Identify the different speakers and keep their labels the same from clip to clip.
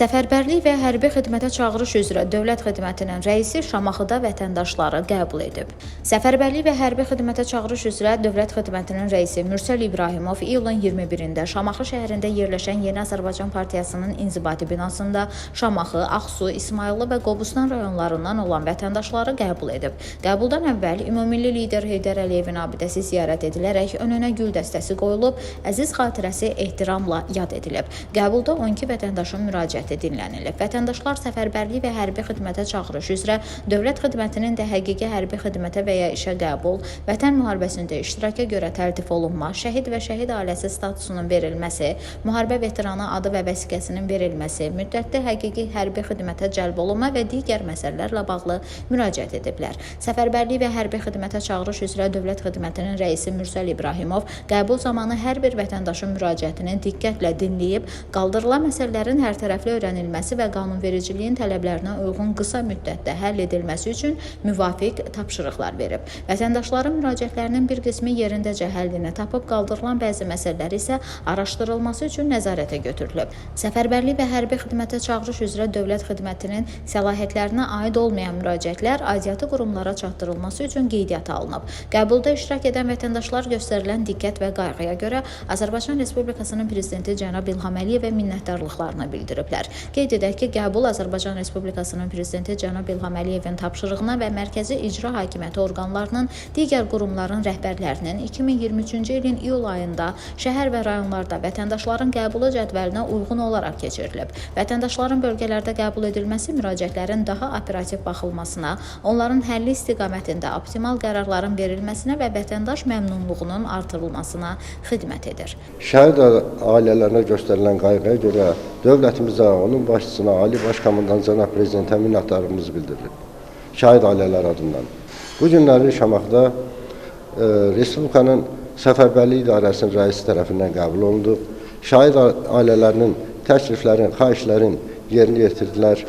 Speaker 1: Səfərbərlik və hərbi xidmətə çağırış üzrə Dövlət Xidmətinin rəisi Şamaxıda vətəndaşları qəbul edib. Səfərbərlik və hərbi xidmətə çağırış üzrə Dövlət Xidmətinin rəisi Mürsəl İbrahimov iyulun 21-də Şamaxı şəhərində yerləşən Yeni Azərbaycan Partiyasının inzibati binasında Şamaxı, Ağsu, İsmayıllı və Qobustan rayonlarından olan vətəndaşları qəbul edib. Qəbuldan əvvəl ümummilli lider Heydər Əliyevin abidəsi ziyarət edilərək önünə gül dəstəsi qoyulub, əziz xatirəsi ehtiramla yad edilib. Qəbulda 12 vətəndaşın müraciəti dinlənilib. Vətəndaşlar səfərbərlik və hərbi xidmətə çağırış üzrə dövlət xidmətinin də həqiqi hərbi xidmətə və ya işə qəbul, vətən müharibəsində iştiraka görə təltif olunma, şəhid və şəhid ailəsi statusunun verilməsi, müharibə veteranı adı və vəsiqəsinin verilməsi, müddətli həqiqi hərbi xidmətə cəlb olunma və digər məsələlərlə bağlı müraciət ediblər. Səfərbərlik və hərbi xidmətə çağırış üzrə dövlət xidmətinin rəisi Mürsəl İbrahimov qəbul zamanı hər bir vətəndaşın müraciətini diqqətlə dinləyib, qaldırılan məsələlərin hərtərəfli öyrənilməsi və qanunvericiliyin tələblərinə uyğun qısa müddətdə həll edilməsi üçün müvafiq tapşırıqlar verib. Vətəndaşların müraciətlərinin bir qismi yerindəcə həllini tapıb, qaldırılan bəzi məsələlər isə araşdırılması üçün nəzarətə götürülüb. Səfərbərlik və hərbi xidmətə çağırış üzrə dövlət xidmətinin səlahiyyətlərinə aid olmayan müraciətlər aidiyyatı qurumlara çatdırılması üçün qeydiyyata alınıb. Qəbulda iştirak edən vətəndaşlar göstərilən diqqət və qayğıya görə Azərbaycan Respublikasının prezidenti cənab İlham Əliyevə minnətdarlıqlarını bildiriblər. Qeyd edək ki, qəbul Azərbaycan Respublikasının prezidenti cənab İlham Əliyevin tapşırığına və mərkəzi icra hakimiyyəti orqanlarının digər qurumların rəhbərlərinin 2023-cü ilin iyul ayında şəhər və rayonlarda vətəndaşların qəbulu cədvəlinə uyğun olaraq keçirilib. Vətəndaşların bölgələrdə qəbul edilməsi müraciətlərin daha operativ baxılmasına, onların həlli istiqamətində optimal qərarların verilməsinə və vətəndaş məmnunluğunun artırılmasına xidmət edir.
Speaker 2: Şəhid ailələrinə göstərilən qayğıya görə dövlətimizə, onun başçısına, Ali Baş Komandan cənab prezidentə minnətdarlığımızı bildiririk. Şəhid ailələri adından. Bu günləri Şamaxıda e, Respublikanın Səfərbərlik İdarəsinin rəisi tərəfindən qəbul olunduq. Şəhid ailələrinin təkliflərin, xahişlərin yerinə yetirdilər.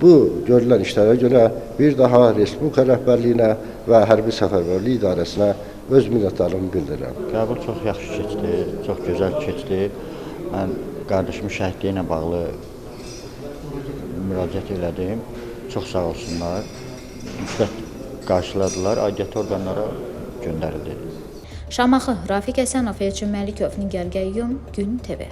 Speaker 2: Bu görülən işlərə görə bir daha Respublika rəhbərliyinə və Hərbi Səfərbərlik İdarəsinə öz minnətdarlığımı bildirirəm.
Speaker 3: Qəbul çox yaxşı keçdi, çox gözəl keçdi. Mən qardaşımın şəhidliyi bağlı müraciət elədim. Çox sağ olsunlar. Müsbət qarşıladılar, aidiyyəti orqanlara göndərildi.
Speaker 1: Şamaxı, Rafiq Həsənov, Elçin Məlikov, Nigar Qəyyum, Gün TV.